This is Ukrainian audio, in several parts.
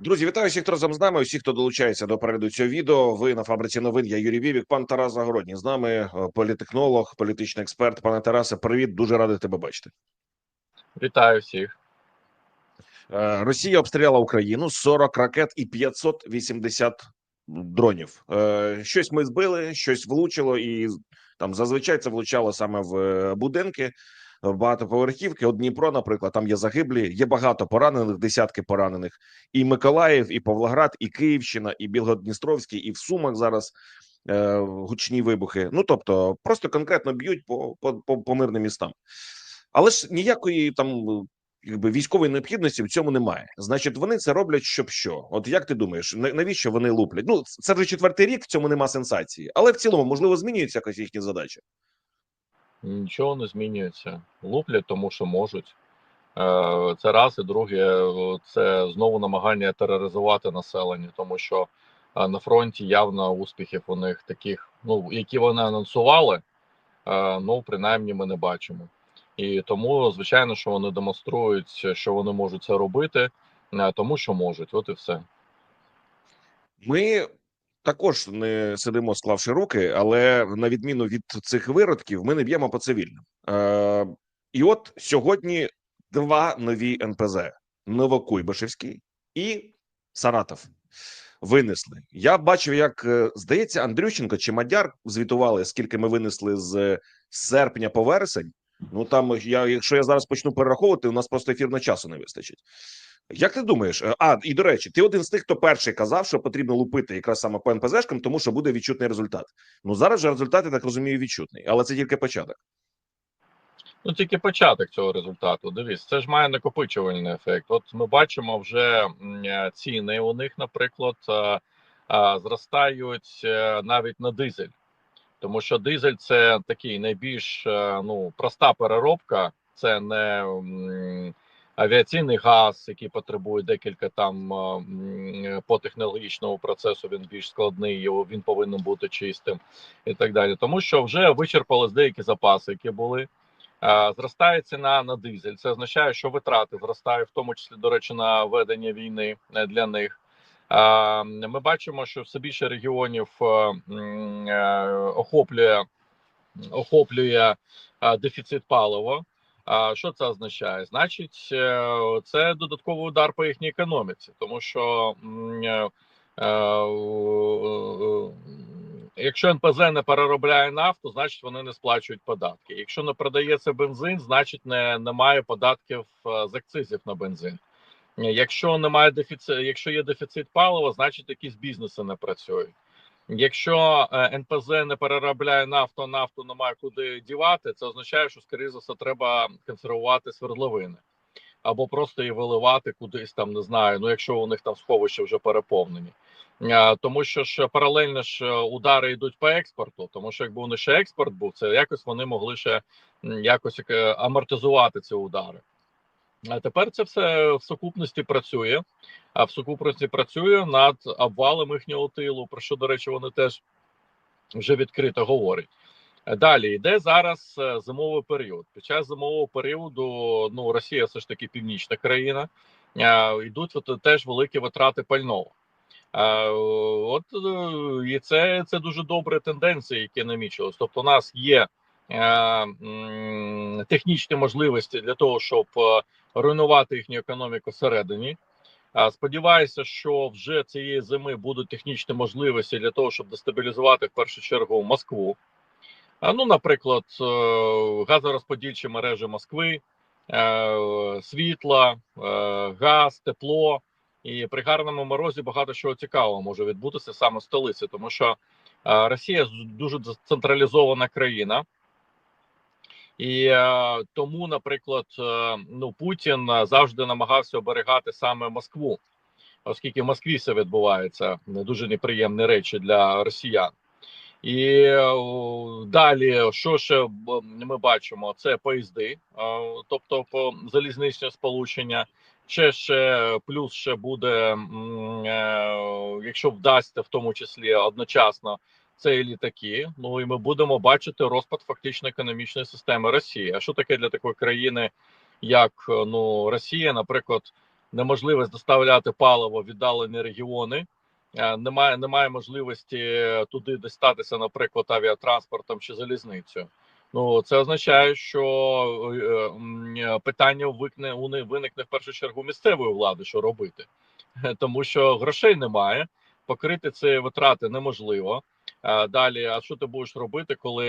Друзі, вітаю всіх, хто разом з нами. Усіх, хто долучається до перегляду цього відео. Ви на фабриці новин. Я Юрій Вівік, пан Тарас Загородній. З нами е, політехнолог, політичний експерт. Пане Тарасе, привіт, дуже радий тебе бачити. Вітаю всіх. Е, Росія обстріляла Україну 40 ракет і 580 дронів. Е, Щось ми збили, щось влучило, і там зазвичай це влучало саме в будинки. Багатоповерхівки, от Дніпро, наприклад, там є загиблі, є багато поранених, десятки поранених. І Миколаїв, і Павлоград, і Київщина, і Білгород-Дністровський, і в Сумах зараз е, гучні вибухи. Ну тобто, просто конкретно б'ють по, по, по, по мирним містам. Але ж ніякої там якби військової необхідності в цьому немає. Значить, вони це роблять, щоб що? От як ти думаєш, навіщо вони луплять? Ну це вже четвертий рік, в цьому нема сенсації, але в цілому можливо змінюється якось їхні задачі. Нічого не змінюється. Луплять, тому що можуть. Е, Це раз, і друге, це знову намагання тероризувати населення, тому що е, на фронті явно успіхів у них таких, ну які вони анонсували, е, ну принаймні ми не бачимо. І тому, звичайно, що вони демонструють, що вони можуть це робити, тому що можуть. От і все. Ми також не сидимо, склавши руки, але на відміну від цих виродків, ми не б'ємо по цивільним. Е, і от сьогодні два нові НПЗ: Новокуйбишевський і Саратов. Винесли. Я бачив, як е, здається, Андрющенко чи Мадяр звітували, скільки ми винесли з серпня по вересень. Ну там я, якщо я зараз почну перераховувати, у нас просто ефірного часу не вистачить. Як ти думаєш? Е, А і до речі, ти один з тих, хто перший казав, що потрібно лупити якраз саме по НПЗшкам, тому що буде відчутний результат. Ну зараз же результат, я так розумію, відчутний, але це тільки початок. Ну, тільки початок цього результату. Дивись, це ж має накопичувальний ефект. От ми бачимо вже е, ціни у них, наприклад, е, зростають навіть на дизель. Тому що дизель це такий найбільш ну, проста переробка, це не авіаційний газ, який потребує декілька там по технологічному процесу. Він більш складний, його він повинен бути чистим і так далі. Тому що вже вичерпались деякі запаси, які були. Зростає ціна на дизель. Це означає, що витрати зростають, в тому числі, до речі, на ведення війни е, для них. Ми бачимо, що все більше регіонів е, е, охоплює охоплює дефіцит палива. А що це означає? Значить, е, це додатковий удар по їхній економіці, тому що е, е, якщо НПЗ не переробляє нафту, значить вони не сплачують податки. Якщо не продається бензин, значить не, немає податків з акцизів на бензин. Якщо немає дефіцит, якщо є дефіцит палива, значить якісь бізнеси не працюють. Якщо е, НПЗ не переробляє нафту, нафту немає куди дівати, це означає, що скоріше за все треба консервувати свердловини або просто її виливати кудись там, не знаю. Ну якщо у них там сховища вже переповнені. Тому що ж паралельно ж е, удари йдуть по експорту, тому що якби у них ще експорт був, це якось вони могли ще якось е, амортизувати ці удари. А тепер це все в сукупності працює. А в сукупності працює над обвалом їхнього тилу, про що, до речі, вони теж вже відкрито говорять. Далі йде зараз е, зимовий період. Під час зимового періоду ну Росія все ж таки північна країна. Йдуть теж великі витрати пального. От е, і це, це дуже добрі тенденції, які намічились. Тобто, у нас є е, технічні можливості для того, щоб руйнувати їхню економіку всередині. Сподіваюся, що вже цієї зими будуть технічні можливості для того, щоб дестабілізувати в першу чергу Москву. А, Ну, наприклад, е, газорозподільчі мережі Москви, е, світла, е, газ, тепло. І при гарному морозі багато чого цікавого може відбутися саме в столиці, тому що Росія дуже централізована країна. І е, тому, наприклад, е, ну Путін е, завжди намагався оберігати саме Москву, оскільки в Москві все відбувається не дуже неприємні речі для росіян. І е, далі, що ще ми бачимо, це поїзди, е, тобто по залізничне сполучення. Ще ще плюс ще буде, якщо вдасться, в тому числі одночасно це літаки. Ну і ми будемо бачити розпад фактично економічної системи Росії. А що таке для такої країни, як е, ну Росія, наприклад, неможливість доставляти паливо в віддалені регіони. Е, Немає, немає можливості туди дістатися, наприклад, авіатранспортом чи залізницею. Ну це означає, що е, е, питання виникне виникне в першу чергу місцевої влади, що робити, Е, тому що грошей немає, покрити ці витрати неможливо. Е, Далі, а що ти будеш робити, коли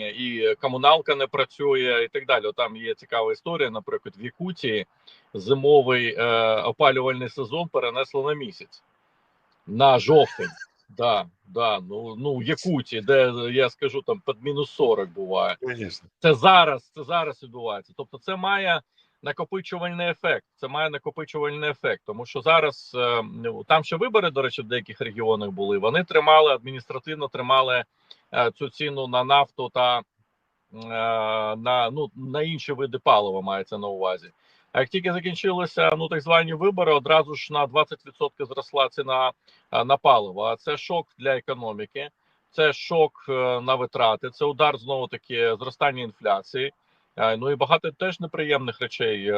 е, і комуналка не працює, і так далі. Там є цікава історія. Наприклад, в Якутії зимовий е, опалювальний сезон перенесли на місяць на жовтень. Да, да, ну ну в Якутії, де я скажу там під мінус 40 буває. Це зараз, це зараз відбувається. Тобто, це має накопичувальний ефект. Це має накопичувальний ефект, тому що зараз е, ну, там ще вибори, до речі, в деяких регіонах були. Вони тримали адміністративно тримали е, цю ціну на нафту та е, на ну на інші види палива. Мається на увазі. А як тільки закінчилися ну так звані вибори, одразу ж на 20% зросла ціна на паливо. А це шок для економіки, це шок на витрати, це удар знову таки зростання інфляції. Е, Ну і багато теж неприємних речей е,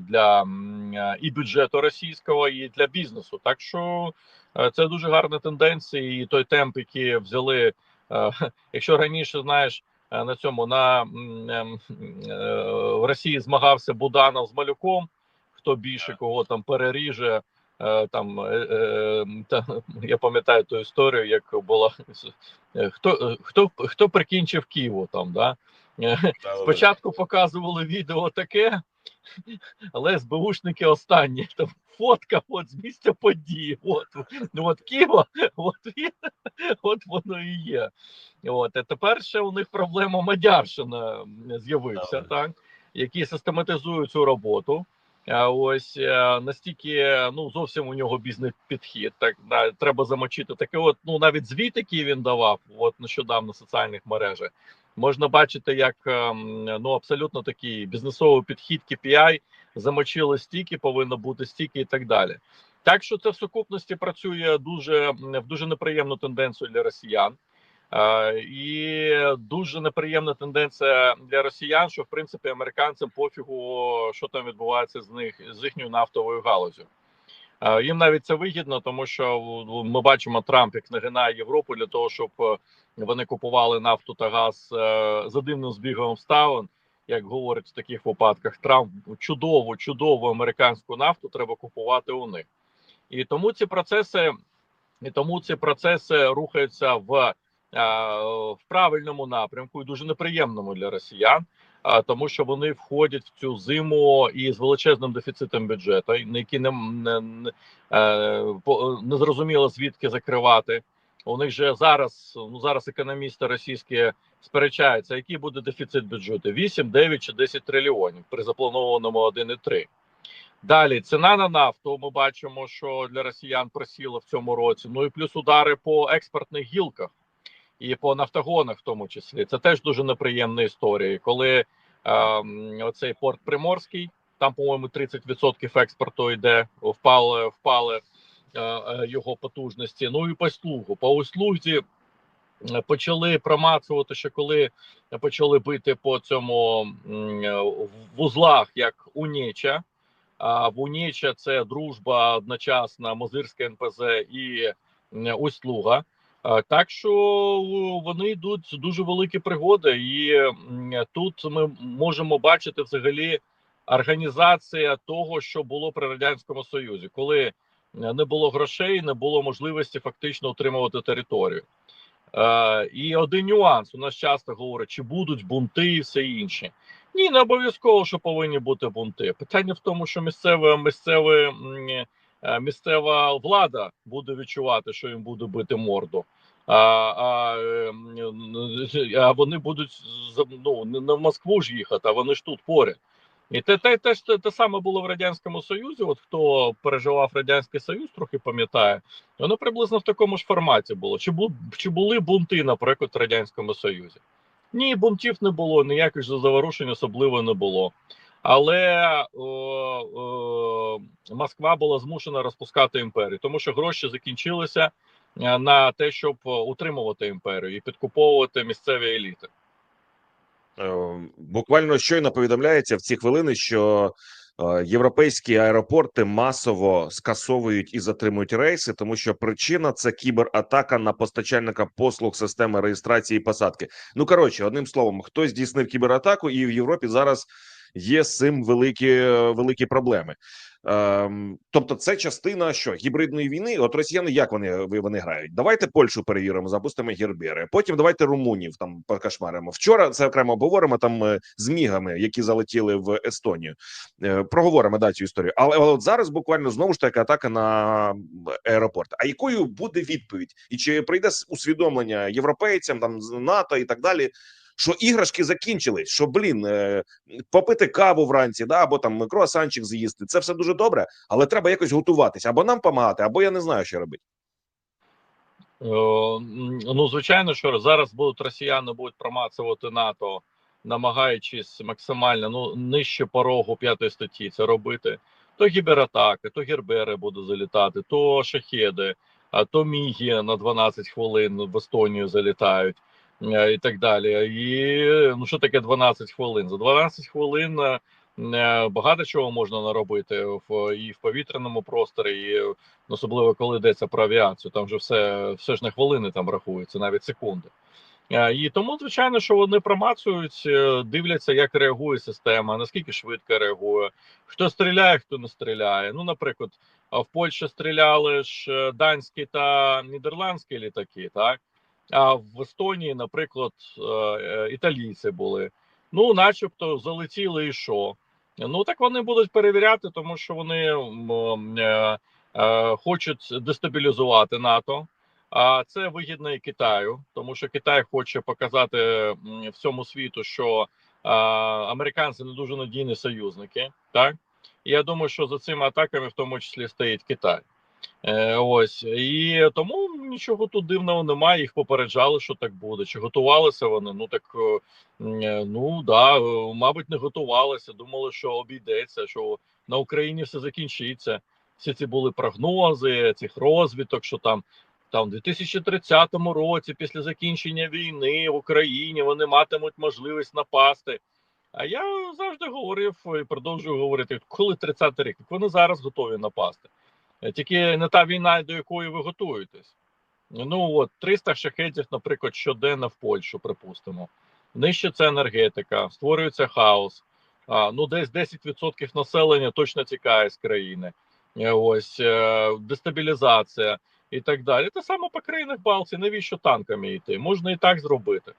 для е, і бюджету російського, і для бізнесу. Так що це дуже гарна тенденція, і той темп, який взяли. Якщо раніше знаєш на цьому на ем, в Росії змагався Буданов з Малюком, хто більше кого там переріже. Там та, я пам'ятаю ту історію, як була хто хто хто прикінчив Києву там, да Спочатку показували відео таке, але СБУшники останні там фотка от з місця події. От ну от Києва, от він, от воно і є. От а тепер ще у них проблема Мадярщина з'явився, Так. які систематизують цю роботу. А ось е, настільки ну зовсім у нього бізнес підхід. Так да, треба замочити таке. От ну навіть звіт, який він давав, от нещодавно в соціальних мережах, можна бачити, як ем, ну абсолютно такий бізнесовий підхід KPI замочили стільки, повинно бути стільки і так далі. Так що це в сукупності працює дуже в дуже неприємну тенденцію для росіян. Е, і дуже неприємна тенденція для росіян, що в принципі американцям пофігу, що там відбувається з них з їхньою нафтовою галузю. Е, Їм навіть це вигідно, тому що ми бачимо Трамп як нагинає Європу для того, щоб е, вони купували нафту та газ е, за дивним збігом обставин. Як говорять в таких випадках, Трамп чудову, чудову американську нафту треба купувати у них, і тому ці процеси, і тому ці процеси рухаються в, в правильному напрямку і дуже неприємному для росіян. Тому що вони входять в цю зиму із величезним дефіцитом бюджету, який не, не, не, е, не зрозуміло звідки закривати. У них же зараз ну зараз економісти російські сперечаються, який буде дефіцит бюджету: 8, 9 чи 10 трильйонів при запланованому 1,3. Далі ціна на нафту. Ми бачимо, що для росіян просіла в цьому році. Ну і плюс удари по експортних гілках і по нафтогонах, в тому числі. Це теж дуже неприємна історія. Коли оцей порт Приморський, там, по-моєму, 30% експорту йде, впали, впали е, е, його потужності. Ну і по слугу. По услузі е, почали промацувати, що коли почали бити по цьому вузлах, як Уніча. А в Уніча це дружба одночасна Мозирське НПЗ і Услуга. Так що вони йдуть дуже великі пригоди, і тут ми можемо бачити взагалі організація того, що було при радянському союзі, коли е, не було грошей, не було можливості фактично утримувати територію. Е, і один нюанс у нас часто говорять, чи будуть бунти і все інше. Ні, не обов'язково, що повинні бути бунти. Питання в тому, що місцеве, місцеве, е, місцева влада буде відчувати, що їм буде бити морду. А, а, ем, а вони будуть ну, не на Москву ж їхати, а вони ж тут поряд. І те, те, те, те, те саме було в Радянському Союзі. От хто переживав Радянський Союз, трохи пам'ятає, воно приблизно в такому ж форматі було. Чи, бу, чи були бунти, наприклад, в Радянському Союзі? Ні, бунтів не було, ніяких заворушень особливо не було. Але о, о, Москва була змушена розпускати імперію, тому що гроші закінчилися на те, щоб утримувати імперію і підкуповувати місцеві еліти. Е, Буквально щойно повідомляється в ці хвилини, що Е, Європейські аеропорти масово скасовують і затримують рейси, тому що причина це кібератака на постачальника послуг системи реєстрації і посадки. Ну коротше, одним словом, хтось здійснив кібератаку, і в Європі зараз є з цим великі великі проблеми. Ем, тобто, це частина що гібридної війни. От росіяни як вони вони грають? Давайте Польщу перевіримо, запустимо гербери. Потім давайте румунів там покашмаримо. Вчора це окремо обговоримо там е, з мігами, які залетіли в Естонію. Е, Проговоримо да, цю історію. Але, але от зараз буквально знову ж таки атака на аеропорт. А якою буде відповідь? І чи прийде усвідомлення європейцям, там НАТО і так далі? Що іграшки закінчились, що блін, е, попити каву вранці, да або там круасанчик з'їсти. Це все дуже добре, але треба якось готуватися або нам допомагати, або я не знаю, що робити. Е, Ну, звичайно, що зараз будуть росіяни будуть промацувати НАТО, намагаючись максимально ну нижче порогу п'ятої статті це робити. То гібератаки, то гербери будуть залітати, то шахеди, а то міги на 12 хвилин в Естонію залітають. Е, і так далі. І ну що таке 12 хвилин? За 12 хвилин е, багато чого можна наробити в і в повітряному просторі, і особливо коли йдеться про авіацію. Там вже все все ж не хвилини там рахується, навіть секунди. Е, і тому, звичайно, що вони промацують, дивляться, як реагує система, наскільки швидко реагує, хто стріляє, хто не стріляє. Ну, наприклад, в Польщі стріляли ж данські та нідерландські літаки, так. А в Естонії, наприклад, е, е, італійці були. Ну, начебто, залетіли і що? Ну так вони будуть перевіряти, тому що вони е, хочуть дестабілізувати НАТО. А це вигідно і Китаю, тому що Китай хоче показати всьому світу, що американці не дуже надійні союзники. Так і я думаю, що за цими атаками в тому числі стоїть Китай. Е, Ось і тому нічого тут дивного немає. Їх попереджали, що так буде. Чи готувалися вони? Ну так е, ну да, мабуть, не готувалися. Думали, що обійдеться, що на Україні все закінчиться. Всі ці були прогнози цих розвиток, що там там в 2030 році, після закінчення війни в Україні, вони матимуть можливість напасти. А я завжди говорив і продовжую говорити, коли 30-й рік, вони зараз готові напасти. Е, тільки не та війна, до якої ви готуєтесь. Ну от 300 шахетів, наприклад, щоденно в Польщу, припустимо. Нищиться енергетика, створюється хаос. А, Ну, десь 10% населення точно тікає з країни. Е, ось е, дестабілізація і так далі. Те саме по країнах Балтії, навіщо танками йти? Можна і так зробити.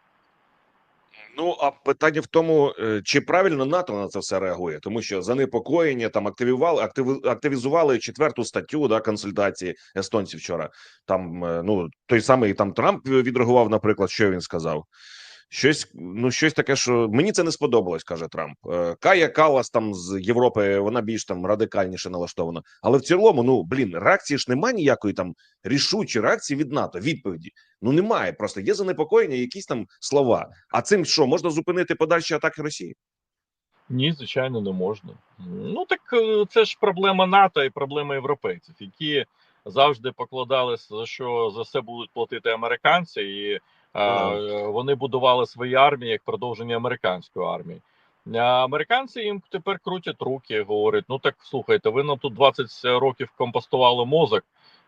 Ну а питання в тому, е, чи правильно НАТО на це все реагує, тому що занепокоєння там активували, актив, активізували четверту статтю да консультації естонців. Вчора там е, ну той самий там Трамп відреагував, наприклад, що він сказав. Щось ну щось таке, що мені це не сподобалось, каже Трамп. Е, Кая Калас там з Європи, вона більш там радикальніше налаштована. Але в цілому, ну блін, реакції ж немає ніякої там рішучої реакції від НАТО. Відповіді ну немає. Просто є занепокоєння, якісь там слова. А цим що можна зупинити подальші атаки Росії? Ні, звичайно, не можна. Ну так е, це ж проблема НАТО і проблема європейців, які завжди покладалися за що за все будуть платити американці і. Вони будували свої армії як продовження американської армії. Американці їм тепер крутять руки, говорять: ну так слухайте, ви нам тут 20 років компостували мозок,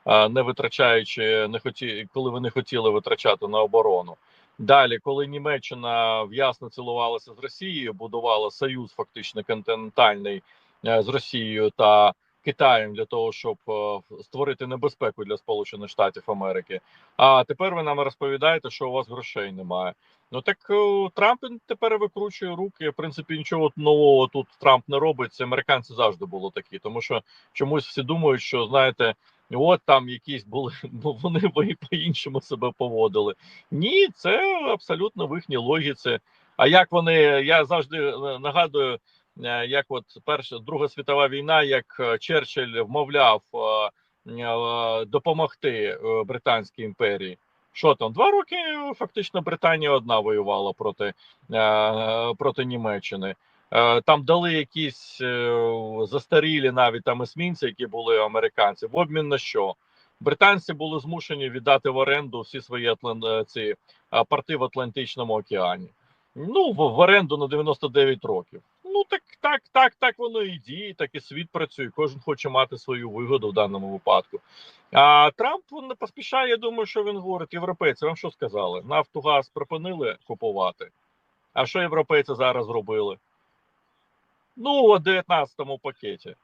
не витрачаючи, не хоті, коли ви не хотіли витрачати на оборону. Далі, коли Німеччина в'ясно цілувалася з Росією, будувала союз, фактично континентальний е, з Росією та Китаєм для того, щоб е, створити небезпеку для Сполучених Штатів Америки. А тепер ви нам розповідаєте, що у вас грошей немає. Ну так е, Трамп тепер викручує руки. В принципі, нічого нового тут Трамп не робить. Це американці завжди було такі, тому що чомусь всі думають, що знаєте. От там якісь були, ну вони по іншому себе поводили. Ні, це абсолютно в їхній логіці. А як вони я завжди е, нагадую, як от перша друга світова війна, як е, Черчилль вмовляв е, допомогти Британській імперії. Що там два роки фактично Британія одна воювала проти проти Німеччини. Там дали якісь застарілі навіть там есмінці, які були американці. В обмін на що британці були змушені віддати в оренду всі свої ці порти в Атлантичному океані. Ну в оренду на 99 років. Ну так, так, так, так воно і діє, так і світ працює. Кожен хоче мати свою вигоду в даному випадку. А Трамп не поспішає. Я думаю, що він говорить: європейці, вам що сказали? Нафту газ припинили купувати. А що європейці зараз зробили? Ну, у 19-му пакеті.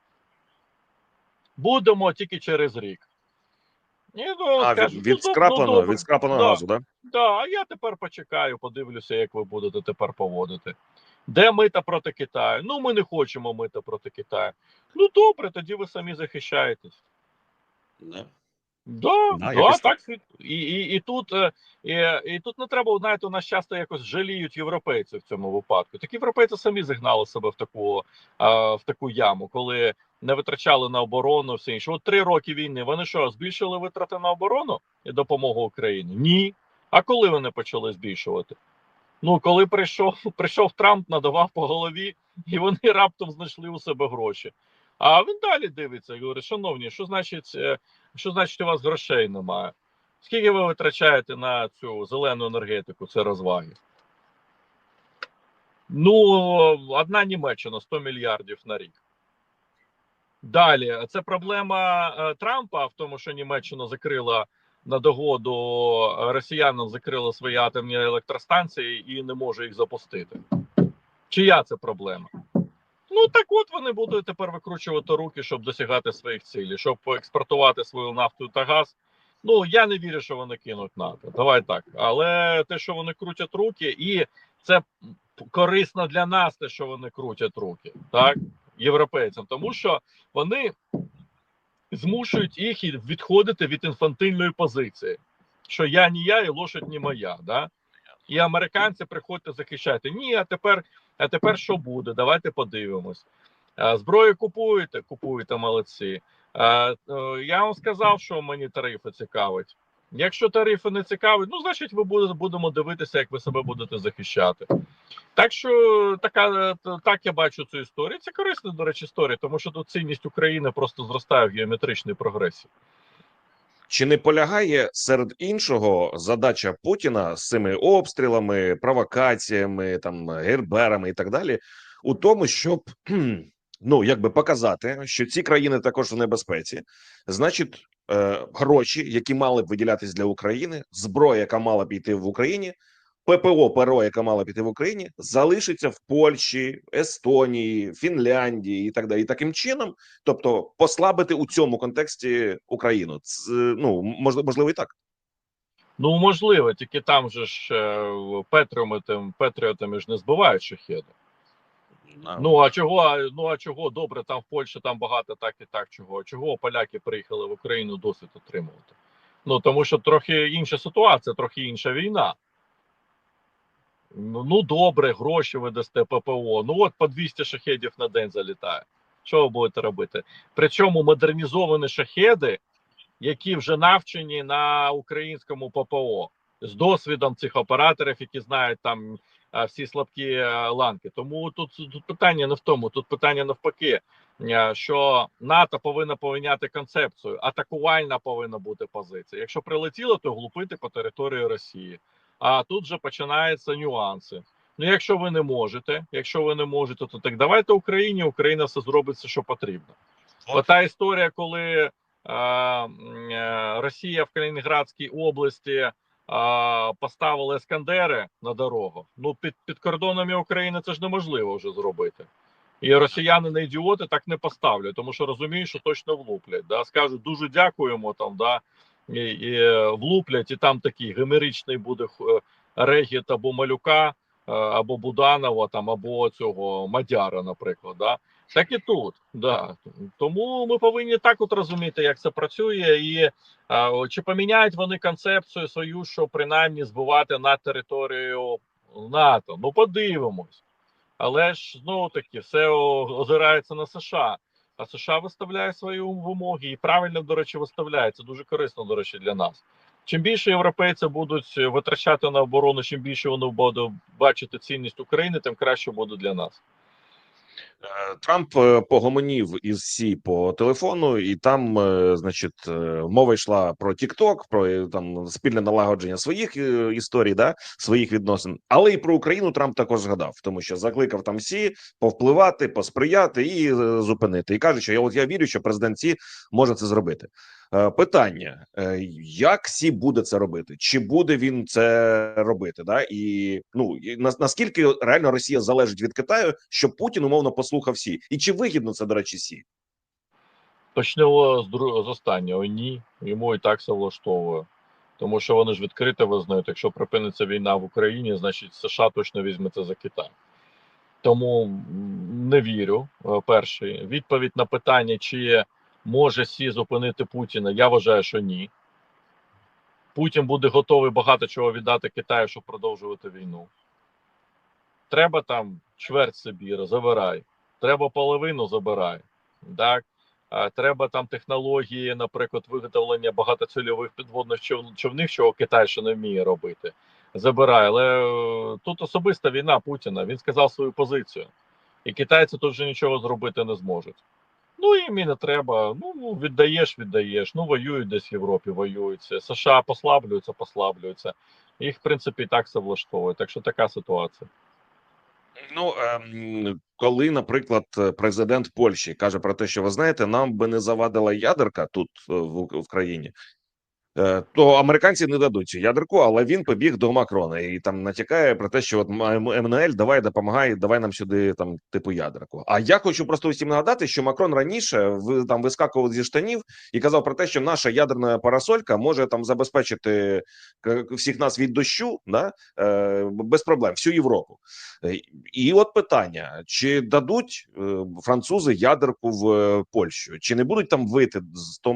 Будемо тільки через рік. І, ну, А скажуть, від, ну, скрапленого, ну, від скрапленого Да. газу, да? Да, а я тепер почекаю, подивлюся, як ви будете тепер поводити. Де мита проти Китаю? Ну, ми не хочемо мита проти Китаю. Ну добре, тоді ви самі захищаєтесь. Да. Да, Да, да, так. І, і, і, тут, е, і, і тут не треба, знаєте, у нас часто якось жаліють європейців в цьому випадку. Так європейці самі загнали себе в таку, в таку яму, коли не витрачали на оборону, все інше. От три роки війни. Вони що, збільшили витрати на оборону і допомогу Україні? Ні. А коли вони почали збільшувати? Ну, коли прийшов, прийшов Трамп, надавав по голові, і вони раптом знайшли у себе гроші. А він далі дивиться і говорить: шановні, що значить, е, що значить у вас грошей немає? Скільки ви витрачаєте на цю зелену енергетику? Це розваги? Ну, одна Німеччина 100 мільярдів на рік. Далі, це проблема е, Трампа в тому, що Німеччина закрила на догоду е, росіянам закрила свої атомні електростанції і не може їх запустити. Чия це проблема? Ну так от вони будуть тепер викручувати руки, щоб досягати своїх цілей, щоб експортувати свою нафту та газ. Ну я не вірю, що вони кинуть НАТО. Давай так. Але те, що вони крутять руки, і це корисно для нас, те, що вони крутять руки, так європейцям, тому що вони змушують їх відходити від інфантильної позиції, що я не я і лошадь не моя. Да? І американці приходьте захищати. Ні, а тепер, а тепер що буде? Давайте подивимось. Зброю купуєте, купуєте молодці. Е, Я вам сказав, що мені тарифи цікавить. Якщо тарифи не цікавить, ну значить, ми будемо дивитися, як ви себе будете захищати. Так що така так я бачу цю історію. Це корисна, до речі, історія, тому що тут цінність України просто зростає в геометричній прогресії. Чи не полягає серед іншого задача Путіна з цими обстрілами, провокаціями, там герберами і так далі, у тому, щоб ну якби показати, що ці країни також в небезпеці, значить, е, гроші, які мали б виділятись для України, зброя, яка мала б йти в Україні, ППО ПРО, яка мала піти в Україні, залишиться в Польщі, Естонії, Фінляндії і так далі. І таким чином, тобто послабити у цьому контексті Україну. Це, ну можливо, можливо, і так. Ну можливо, тільки там же ж е, патріотами, патріотами ж не збивають шахеди. Ну а чого? Ну а чого добре? Там в Польщі там багато так і так. Чого? Чого поляки приїхали в Україну досвід отримувати? Ну тому що трохи інша ситуація, трохи інша війна. Ну, ну добре, гроші ви дасте ППО. Ну от по 200 шахедів на день залітає. Що ви будете робити? Причому модернізовані шахеди, які вже навчені на українському ППО з досвідом цих операторів, які знають там всі слабкі ланки. Тому тут, тут питання не в тому, тут питання навпаки, що НАТО повинно поміняти концепцію. Атакувальна повинна бути позиція. Якщо прилетіло, то глупити по території Росії. А тут же починаються нюанси. Ну, якщо ви не можете, якщо ви не можете, то так давайте Україні. Україна все зробить все, що потрібно. Ота історія, коли е, е, Росія в Калінінградській області е, поставила ескандери на дорогу. Ну під, під кордонами України це ж неможливо вже зробити. І росіяни не ідіоти так не поставлять, тому що розуміють, що точно влуплять. Да? Скажуть дуже дякуємо там, да, і, і е, влуплять, і там такий гемеричний буде е, регіт або малюка, е, або Буданова, там, або цього Мадяра, наприклад. Да? Так і тут, да. Тому ми повинні так от розуміти, як це працює, і а, чи поміняють вони концепцію свою, що принаймні збивати на територію НАТО. Ну, подивимось. Але ж знову таки все озирається на США. А США виставляє свої вимоги і правильно, до речі, виставляє. Це дуже корисно, до речі, для нас. Чим більше європейці будуть витрачати на оборону, чим більше вони будуть бачити цінність України, тим краще буде для нас. Е, Трамп е, погомонів із Сі по телефону, і там, е, значить, мова йшла про Тікток, про там спільне налагодження своїх історій, да своїх відносин, але і про Україну Трамп також згадав, тому що закликав там Сі повпливати, посприяти і зупинити. І каже, що я от я вірю, що президент Сі може це зробити. Е, Питання: е, як Сі буде це робити? Чи буде він це робити? Да? І ну і нас- наскільки реально Росія залежить від Китаю, щоб Путін умовно послухав Сі, і чи вигідно це до речі Сі? Почнемо з друг... з останнього. Ні, йому і так все влаштовує. Тому що вони ж відкрито визнають, якщо припиниться війна в Україні, значить США точно візьметься за Китай. Тому не вірю. е, Перший відповідь на питання, чи може Сі зупинити Путіна, я вважаю, що ні. Путін буде готовий багато чого віддати Китаю, щоб продовжувати війну. Треба там чверть Сибіра, забирай. Треба половину забирай. Так? Треба там технології, наприклад, виготовлення багатоцільових підводних чов- човнів, чого Китай ще не вміє робити. Забирай. Але е, тут особиста війна Путіна. Він сказав свою позицію. І китайці тут вже нічого зробити не зможуть. Ну їм і не треба. Ну, ну віддаєш, віддаєш. Ну воюють десь в Європі, воюються. США послаблюються, послаблюються. Їх, в принципі, і так все влаштовує. Так що така ситуація. Ну ем, коли, наприклад, президент Польщі каже про те, що ви знаєте, нам би не завадила ядерка тут е, в, Ук- в країні. е, То американці не дадуть цю ядерку, але він побіг до Макрона і там натякає про те, що от МНЛ давай допомагай, давай нам сюди там типу ядерку. А я хочу просто усім нагадати, що Макрон раніше там вискакував зі штанів і казав про те, що наша ядерна парасолька може там забезпечити всіх нас від дощу, да е, без проблем, всю Європу. Е, І от питання: чи дадуть е, французи ядерку в е, Польщу, чи не будуть там вити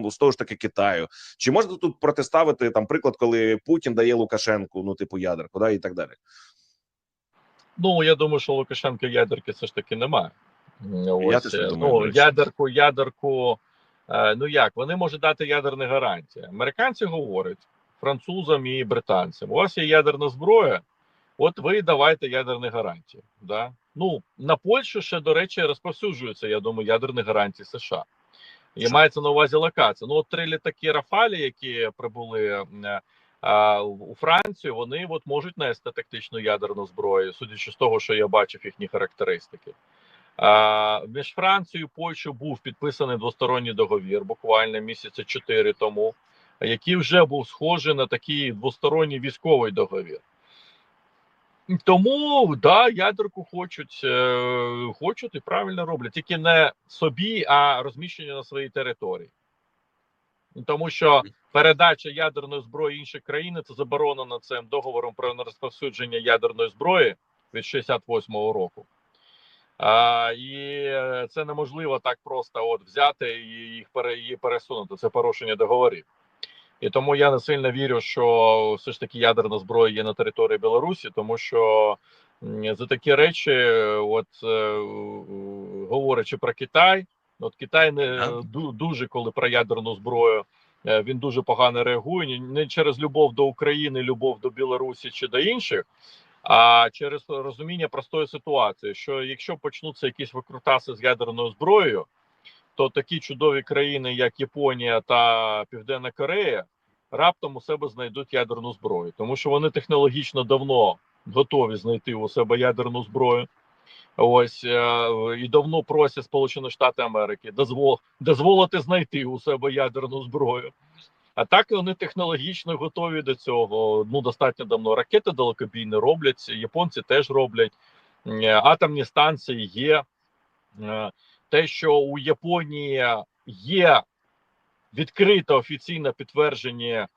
з того ж таки Китаю? Чи можна тут протиставити там приклад, коли Путін дає Лукашенку, ну типу ядерку, да і так далі? Ну я думаю, що Лукашенка ядерки все ж таки немає. Я Ось, теж е, думаю, ну, ядерку, ядерку. е, Ну як вони можуть дати ядерні гарантії? Американці говорять французам і британцям: у вас є ядерна зброя, от ви давайте ядерні гарантії. Да? Ну на Польщу ще, до речі, розповсюджуються, я думаю, ядерні гарантії США. І мається на увазі локація. Ну, от три літаки Рафалі, які прибули а, у Францію, вони от можуть нести тактичну ядерну зброю, судячи з того, що я бачив їхні характеристики. А, між Францією і Польщею був підписаний двосторонній договір буквально місяця чотири тому, який вже був схожий на такий двосторонній військовий договір. Тому да, ядерку хочуть, е, хочуть і правильно роблять, тільки не собі, а розміщення на своїй території. Тому що передача ядерної зброї іншої країни це заборонено цим договором про нерозповсюдження ядерної зброї від 68-го року. А, і е, це неможливо так просто от взяти і їх пересунути. Це порушення договорів. І тому я не сильно вірю, що все ж таки ядерна зброя є на території Білорусі, тому що за такі речі, от е, говорячи про Китай, от Китай не дуже коли про ядерну зброю. е, Він дуже погано реагує не через любов до України, любов до Білорусі чи до інших, а через розуміння простої ситуації, що якщо почнуться якісь викрутаси з ядерною зброєю, то такі чудові країни, як Японія та Південна Корея, раптом у себе знайдуть ядерну зброю, тому що вони технологічно давно готові знайти у себе ядерну зброю. Ось е, і давно просять Сполучені Штати Америки дозвол, дозволити знайти у себе ядерну зброю. А так вони технологічно готові до цього. Ну достатньо давно ракети далекобійні роблять. Японці теж роблять Е, атомні станції є. Те, що у Японії є відкрито офіційно підтверджені е,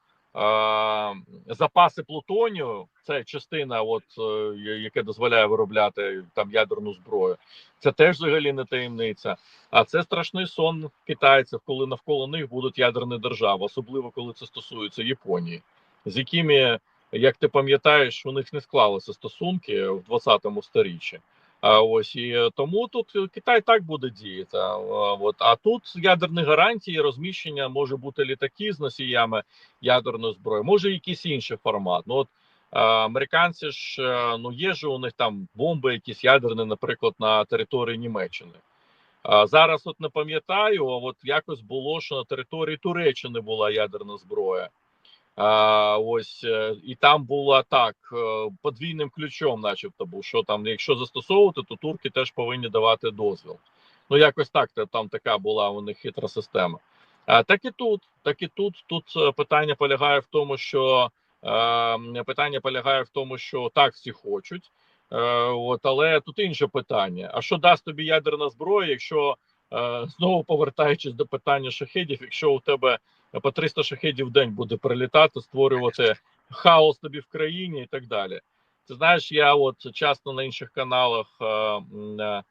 запаси плутонію, це частина, от е, яке дозволяє виробляти там ядерну зброю. Це теж взагалі не таємниця. А це страшний сон китайців, коли навколо них будуть ядерні держави, особливо коли це стосується Японії, з якими, як ти пам'ятаєш, у них не склалися стосунки в 20-му сторіччі. Ось і тому тут Китай так буде діяти. От а тут ядерні гарантії розміщення може бути літаки з носіями ядерної зброї, може якийсь інший формат. Ну от американці ж ну є ж у них там бомби, якісь ядерні, наприклад, на території Німеччини. Зараз от не пам'ятаю, а от якось було, що на території Туреччини була ядерна зброя. А, ось е, і там була так е, подвійним ключом, начебто, був що там, якщо застосовувати, то турки теж повинні давати дозвіл. Ну якось так там така була у них хитра система. А так і тут, так і тут. Тут е, питання полягає в тому, що е, питання полягає в тому, що так всі хочуть. От, але тут інше питання: а що дасть тобі ядерна зброя, якщо знову повертаючись до питання шахедів, якщо у тебе по 300 шахедів в день буде прилітати, створювати хаос тобі в країні і так далі. Ти знаєш, я от часто на інших каналах е, е,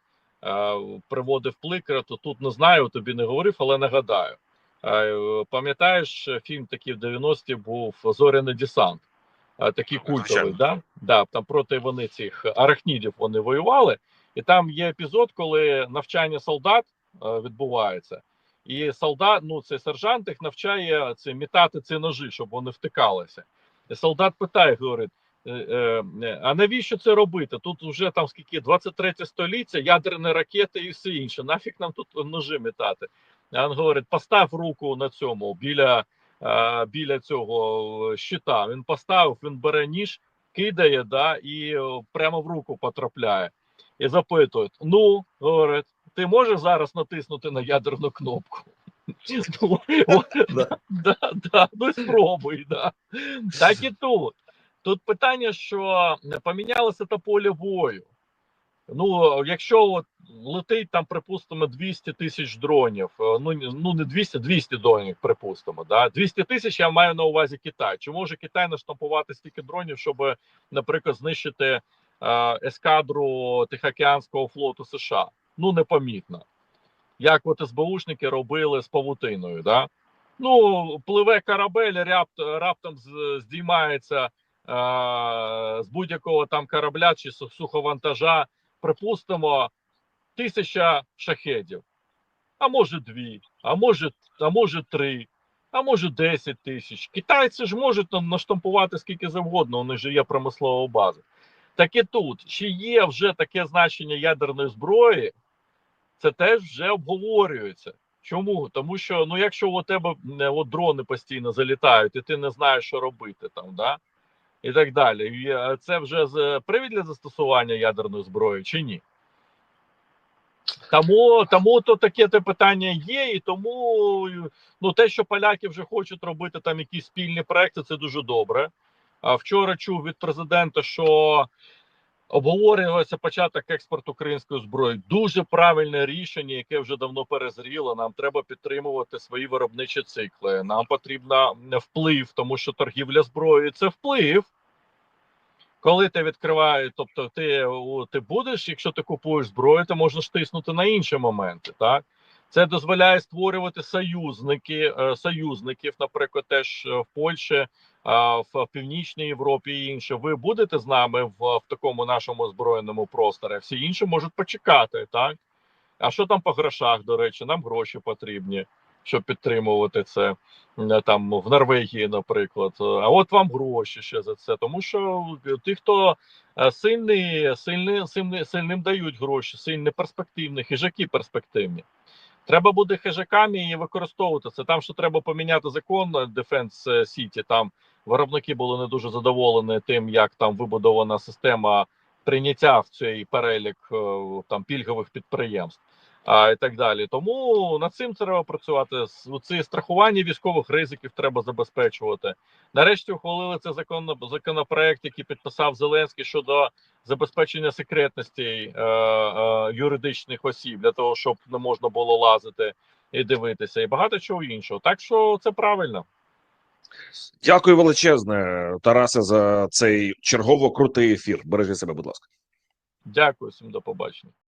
е, приводив пликера, то тут не знаю, тобі не говорив, але нагадаю. Е, Пам'ятаєш, фільм такий в 90-ті був Зоряний десант. Е, Такий культовий, да? Да, там проти вони цих арахнідів вони воювали, і там є епізод, коли навчання солдат е, відбувається, і солдат, ну це сержант їх навчає це мітати ці ножі, щоб вони втикалися. І солдат питає, говорить: е, е, е, а навіщо це робити? Тут вже там скільки 23 століття, ядерні ракети і все інше. Нафіг нам тут ножи мітати? А він говорить: постав руку на цьому біля, біля цього щита. Він поставив, він бере ніж, кидає, да, і прямо в руку потрапляє. І запитують: ну, говорить, ти можеш зараз натиснути на ядерну кнопку? Ну, спробуй. Так і тут. Тут питання, що помінялося та поле бою. Ну, якщо от летить там, припустимо, 200 тисяч дронів, е, ну, ну не 200, 200 дронів, припустимо, да? 200 тисяч я маю на увазі Китай. Чи може Китай наштампувати стільки дронів, щоб, наприклад, знищити е, ескадру Тихоокеанського флоту США? Ну, непомітно. Як от СБУшники робили з павутиною, да? Ну, пливе корабель, рапт, раптом здіймається е, з будь-якого там корабля чи суховантажа, припустимо, тисяча шахедів. А може дві, а може, а може три, а може 10 тисяч. Китайці ж можуть там наштампувати скільки завгодно, них же є промислова база. Так і тут, чи є вже таке значення ядерної зброї, це теж вже обговорюється. Чому? Тому що ну, якщо у тебе е, от дрони постійно залітають, і ти не знаєш, що робити там, да? і так далі. Е, це вже привід для застосування ядерної зброї чи ні? Тому, тому то таке те питання є, і тому ну, те, що поляки вже хочуть робити там якісь спільні проекти, це дуже добре. А вчора чув від президента, що обговорювався початок експорту української зброї. Дуже правильне рішення, яке вже давно перезріло. Нам треба підтримувати свої виробничі цикли. Нам потрібна вплив, тому що торгівля зброєю це вплив. Коли ти відкриваєш, тобто ти, ти будеш, якщо ти купуєш зброю, ти можеш тиснути на інші моменти. Так це дозволяє створювати союзники, е, союзників, наприклад, теж е, в Польщі, в Північній Європі і інше. Ви будете з нами в, в такому нашому збройному просторі. Всі інші можуть почекати, так? А що там по грошах, до речі, нам гроші потрібні, щоб підтримувати це Е, там в Норвегії, наприклад. Е, А от вам гроші ще за це. Тому що ті, хто е, сильний, сильний, сильний, сильним дають гроші, сильні перспективні, хижаки перспективні. Треба буде хижаками і використовувати це. Там що треба поміняти закон е, Defense City, Там виробники були не дуже задоволені тим, як там вибудована система прийняття в цей перелік е, там пільгових підприємств. А і так далі. Тому над цим треба працювати. Ці страхування військових ризиків треба забезпечувати. Нарешті ухвалили цей закон законопроект, який підписав Зеленський щодо забезпечення секретності е, е, юридичних осіб для того, щоб не можна було лазити і дивитися, і багато чого іншого. Так що це правильно. Дякую величезне, Тарасе, за цей чергово крутий ефір. Бережи себе, будь ласка. Дякую всім до побачення.